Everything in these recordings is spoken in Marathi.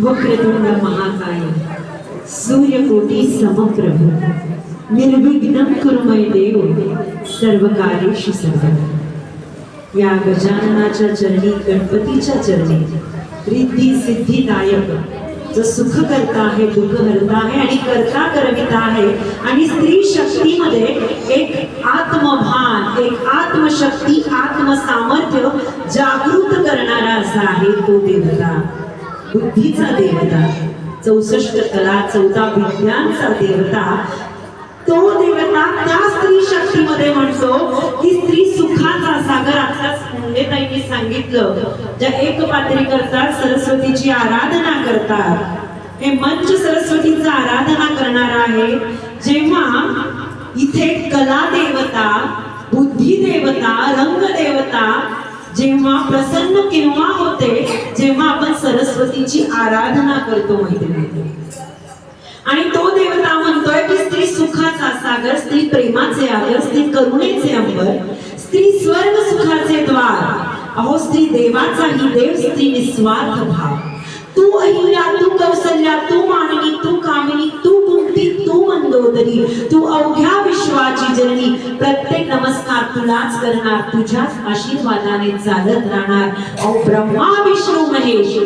वक्रतुंड महाकाय. सूर्यकोटी समप्रभ. निर्विघ्न कुरुमय देव. सर्व कार्येषु या गजाननाच्या चरणी गणपतीच्या चरणी रिद्धी सिद्धिदायक जो सुख करता आहे दुःख हरता आहे आणि करता करविता आहे आणि स्त्री शक्तीमध्ये एक आत्मभान एक आत्मशक्ती आत्मसामर्थ्य जागृत करणारा असा आहे तो देवता. बुद्धीचा देवता चौसष्ट कला चौदा विज्ञानचा देवता तो देवता त्या स्त्री शक्तीमध्ये म्हणतो की स्त्री सुखाचा सागर आताच मुंडेताईंनी सांगितलं. ज्या एक पात्री करतात सरस्वतीची आराधना करतात. हे मंच सरस्वतीचा आराधना करणार आहे. जेव्हा इथे कला देवता बुद्धी देवता रंग देवता जेव्हा प्रसन्न केव्हा होते जेव्हा आपण सरस्वतीची आराधना करतो मैत्रिणी आणि तो देवता म्हणतोय की स्त्री सुखाचा सागर स्त्री प्रेमाचे आगर स्त्री करुणेचे अंबर स्त्री स्वर्ग सुखाचे द्वार. अहो स्त्री देवाचा ही देव स्त्री निस्वार्थ भाव. तू अहिल्या तू कौशल्या तू मानवी तू तू मंदोदरी तू अवघ्या विश्वाची जननी. प्रत्येक नमस्कार तुलाच करणार. तुझ्याच आशीर्वादाने चालत राहणार. अहो ब्रह्मा विष्णू महेश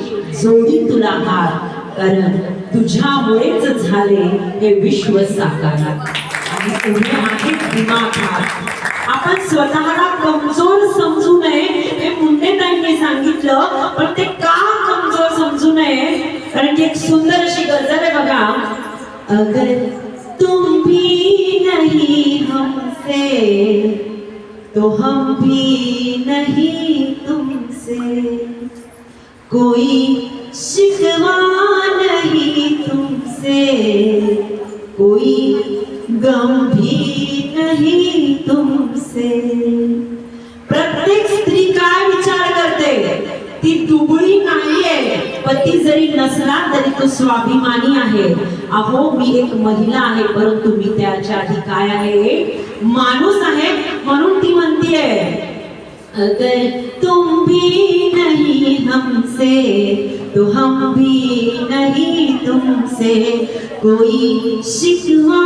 जोडी तुला हार. कारण तुझ्यामुळेच झाले हे विश्व साकार. आणि तुम्ही आहेत दिमाखात आपण स्वतःला कमजोर समजू नये हे मुंडेताईंनी सांगितलं पण ते का कमजोर समजू नये? कारण की एक सुंदर अशी गजल आहे बघा. तुम भी नहीं हमसे तो हम भी नहीं तुमसे। कोई शिकवा नहीं तुमसे, कोई गम भी नहीं तुमसे। प्रत्येक स्त्री काय विचार करते, ती दुबळी नाहीये पती जरी नसला तरी तो स्वाभिमानी आहे. अहो, मी एक महिला आहे, परंतु मी त्याच्या आधी काय आहे? माणूस आहे, म्हणून ती म्हणतीये. अगर तुम भी नहीं हमसे तो हम भी नहीं तुमसे. कोई शिकवा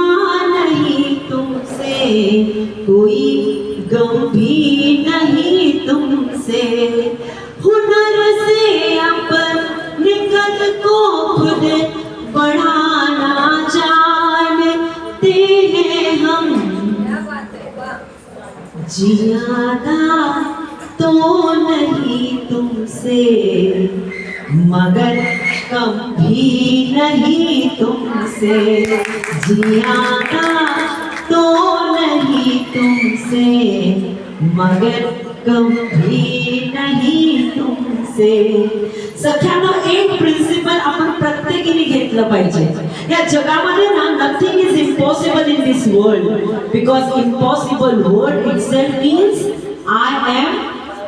नहीं तुमसे, कोई गम भी नहीं तुमसे. हुनर से अपने कद को खुद बढ़ाना जानते हैं हम जियादा तो नहीं तुमसे मगर कम भी नहीं तुमसे। जियादा तो नहीं तुमसे मगर कम भी नहीं असते सख्यानं एक प्रिन्सिपल आपण प्रत्येकीने घेतलं पाहिजे. या जगामध्ये ना nothing is impossible in this world because impossible world itself means I am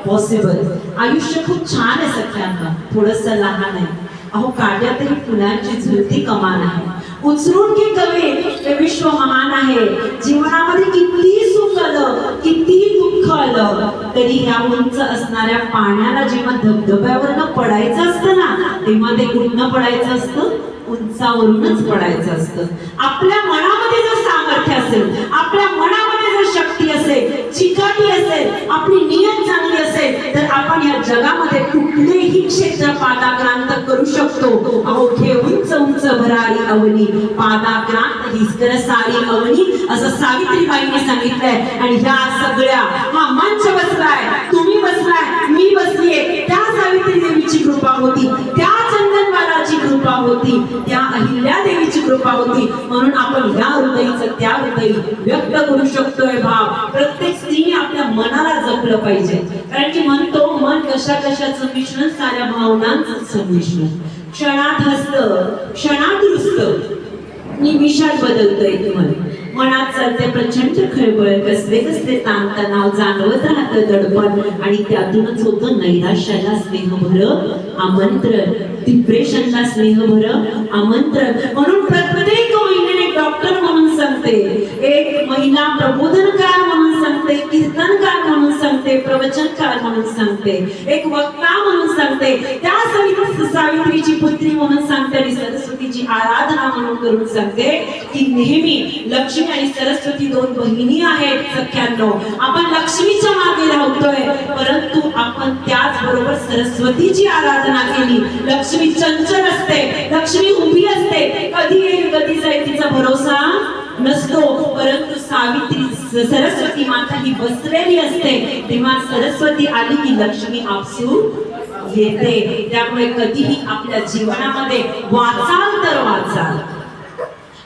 possible आयुष्य खूप छान आहे सख्यांना. थोडस लहान आहे. अहो काढ्यातही फुलांची झुलती कमान आहे. उचलून की कवे. हे विश्व महान आहे. जीवनामध्ये किती सुख आलं किती कळलं तरी ह्या उंच असणाऱ्या पाण्याला जेव्हा धबधब्यावरनं पडायचं असतं ना तेव्हा ते कुठनं पडायचं असतं? उंचावरूनच पडायचं असतं. आपल्या मनामध्ये जर सामर्थ्य असेल आपल्या मना चिकाटी असेल आपली नियत चांगली असेल तर आपण या जगामध्ये कुठलेही क्षेत्र पादाक्रांत करू शकतो. अहो घे उंच उंच भरारी अवनी पादाक्रांत हिसकर सारी अवनी असं सावित्रीबाईंनी सांगितलंय. आणि ह्या सगळ्या हा मंच बसलाय तुम्ही बसलाय मी बसलीये त्या सावित्री देवीची कृपा होती त्या चंदनवालाची कृपा होती त्या अहिल्या देवीची कृपा होती. म्हणून आपण या हृदयीचं त्या हृदयी व्यक्त करू शकतोय भाव. मनाला जपलं पाहिजे. कारण की मन तो मन कशा कशाचं मिश्रण साऱ्या भावनांचं संमिश्रण. क्षणात हसत क्षणात रुसत. निमिषात बदलतंय मन मनात चालते प्रचंड खळबळ कसले कसले ताण तणाव जाणवत राहतं दडपण आणि त्यातूनच होतं नैराश्याला स्नेहभर आमंत्रण. डिप्रेशनला स्नेहभर आमंत्रण. म्हणून प्रत्येक महिन्याने डॉक्टर म्हणून सांगते एक महिला प्रबोधनकार म्हणून कीर्तनकार म्हणून सांगते प्रवचनकार म्हणून सांगते एक वक्ता म्हणून सांगते त्या सहित सावित्रीची पुत्री म्हणून सांगते आणि सरस्वतीची आराधना म्हणून करून सांगते की नेहमी लक्ष्मी आणि सरस्वती दोन बहिणी आहेत सख्यांनो. आपण लक्ष्मीच्या मागे धावतोय परंतु आपण त्याच बरोबर सरस्वतीची आराधना केली. लक्ष्मी चंचल असते लक्ष्मी उभी असते कधी येईल कधी जाईल तिचा भरोसा? नसतो परंतु सावित्री सरस्वती माता ही बसलेली असते. तेव्हा सरस्वती आली की लक्ष्मी आपसू येते. त्यामुळे कधीही आपल्या जीवनामध्ये वाचाल तर वाचाल.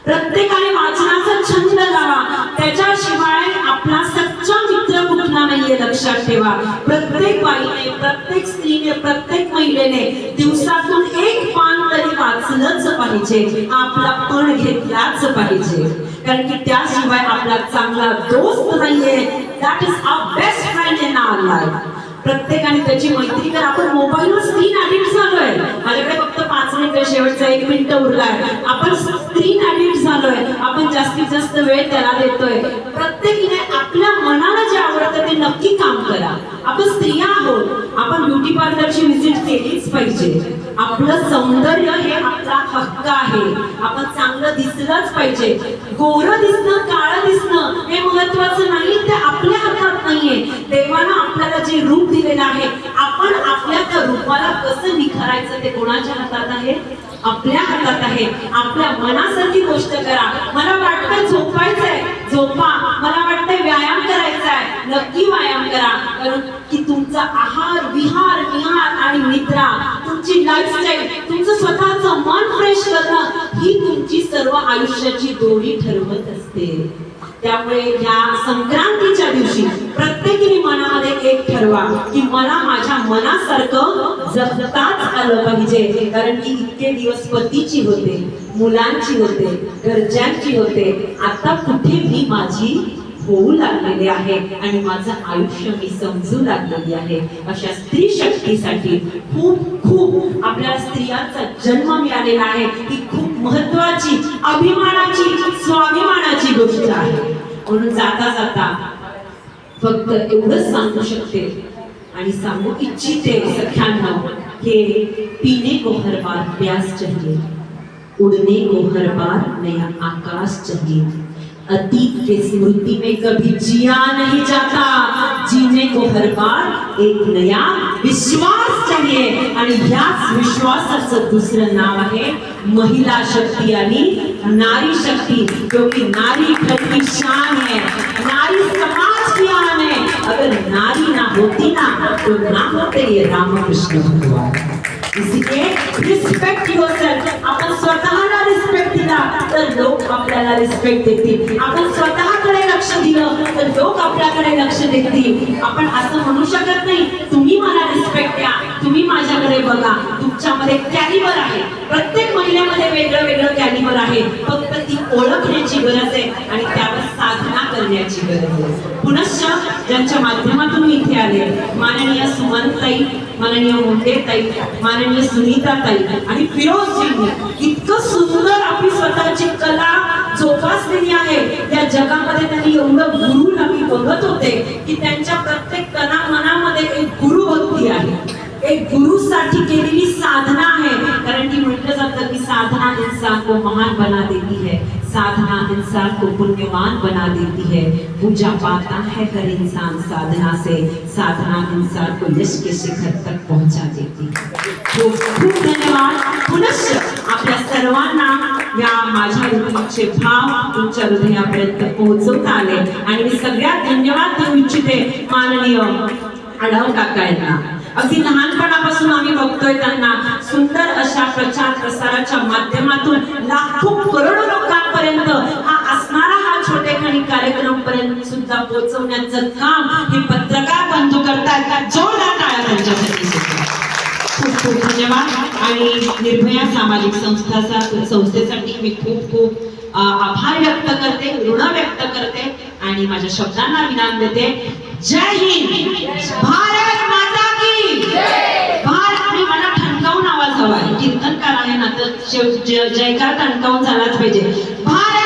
प्रत्येकाने वाचनाचा छंद लावा. त्याच्याशिवाय आपला सच्चा मित्र कुठला नाहीये लक्षात ठेवा. प्रत्येक बाईने प्रत्येक स्त्रीने प्रत्येक महिलेने दिवसातून एक पान तरी वाचलंच पाहिजे. आपला पण घेतलाच पाहिजे. कारण की त्याशिवाय आपला चांगला दोस्त नाहीये. That is a best friend in our life प्रत्येकाने त्याची मैत्री कर. आपण मोबाईलवर स्क्रीन अडिक्ट झालोय. माझ्याकडे फक्त पाच मिनिटं शेवटचा एक मिनिट उरलाय आपण स्क्रीन अडिक्ट झालोय. आपण जास्तीत जास्त वेळ त्याला देतोय. प्रत्येकीने आपल्या मनाला जे आवडतं ते नक्की काम करा. आपण स्त्रिया आहोत. आपण ब्युटी पार्लरची व्हिजिट केलीच पाहिजे. आपलं सौंदर्य हे आपण चांगलं दिसलंच पाहिजे. गोरं दिसणं काळं दिसणं हे महत्वाचं नाही ते आपल्या हातात नाहीये. देवानं आपल्याला जे रूप दिलेलं आहे आपण आपल्या त्या रूपाला कसं निखरायचं ते कोणाच्या हातात आहे? आपल्या हातात आहे. आपल्या मनासारखी गोष्ट करा. मला वाटतं झोपायचंय. झोपा मला वाटतंय व्यायाम करायचा आहे नक्की व्यायाम करा. कारण की तुमचा आहार विहार विहार आणि निद्रा तुमची लाईफस्टाईल तुमचं स्वतःचं मन फ्रेश करणं ही तुमची सर्व आयुष्याची दोरी ठरवत असते. त्यामुळे या संक्रांतीच्या दिवशी प्रत्येकीने मनामध्ये एक ठरवा की मला माझ्या मनासारखं जगताच आलं पाहिजे. कारण की इतके दिवस पतीची होते मुलांची होते घरच्यांची होते. आता कुठे मी माझी होऊ लागलेले आहे आणि माझं आयुष्य मी समजू लागलेली आहे. अशा स्त्री शक्तीसाठी खूप खूप आपल्या स्त्रियांचा जन्म मिळालेला आहे. ही खूप महत्वाची अभिमानाची स्वाभिमानाची गोष्ट आहे. म्हणून जाता जाता फक्त एवढंच सांगू शकते आणि सांगू इच्छिते सख्यांना हे पीने को हर बार प्यास चाहिए उड़ने को हर बार नया आकाश चाहिए. अतीत के स्मृति में कभी जिया नहीं जाता। जीने को हर बार एक नया विश्वास चाहिए। आणि ह्याच विश्वासाचं दुसरं नाव आहे महिला शक्ती आणि नारी शक्ती, क्योंकि नारी घर की शान है नारी समाज की आन है अगर नारी ना होती ना तो ना होते ये रामकृष्ण भगवान. इसलिए रिस्पेक्ट योरसेल्फ आपण स्वतःला रिस्पेक्ट दिला तर लोक आपल्याला रिस्पेक्ट देतील. आपण स्वतःकडे लक्ष दिलं तर लोक आपल्याकडे लक्ष देतील. आपण असं म्हणू शकत नाही तुम्ही मला रिस्पेक्ट द्या तुम्ही माझ्याकडे बघा तुमच्यामध्ये कॅलिबर आहे. प्रत्येक महिलेमध्ये वेगळं वेगळं कॅनिमल आहे. फक्त ती ओळखण्याची गरज आहे आणि त्यावर साधना करण्याची गरज आहे. पुनश्च ज्यांच्या माध्यमातून मी इथे आले माननीय सुमनताई माननीय मुंडेताई माननीय सुनीताताई आणि फिरोजजींनी इतकं सुंदर आपली स्वतःची कला जोपासलेली आहे. त्या जगामध्ये त्यांनी एवढं गुरु आम्ही बघत होते की त्यांच्या प्रत्येक कला मनामध्ये एक गुरुभक्ती आहे. एक गुरुसाठी केलेली साधना आहे. कारण की म्हटलं जातं की साधना इंसान को महान बना देती है. साधना इंसान को पुण्यवान बना देती है. पूजा पाता है कर इंसान साधना से. साधना इंसान को यश के शिखर तक पहुंचा देती है। तो खूप धन्यवाद। पुनश्च आपल्या सर्वांना या माझ्या ऋतूचे भाव तुमच्या हृदयापर्यंत पोहोचवता आले. आणि मी सगळ्यात धन्यवाद देऊ इच्छिते माननीय आढाव काका यांना अगदी लहानपणापासून आम्ही बघतोय त्यांना. सुंदर अशा प्रचार प्रसाराच्या माध्यमातून लाखो करोडो लोकांपर्यंत हा असणारा हा छोटेखानी कार्यक्रम पर्यंत सुद्धा पोहोचवण्याचं काम हे पत्रकार बंधू करतायत. जोरदार टाळ्या त्यांच्यासाठी. खूप खूप धन्यवाद. आणि निर्भया सामाजिक संस्थाचा संस्थेसाठी मी खूप खूप आभार व्यक्त करते ऋण व्यक्त करते. आणि माझ्या शब्दांना विराम देते. जय हिंद. भारत की आणि मला ठणकावून आवाज हवा आहे. कीर्तनकार आहे ना तर शेव- जय- जयकार ठणकावून झालाच पाहिजे. भारत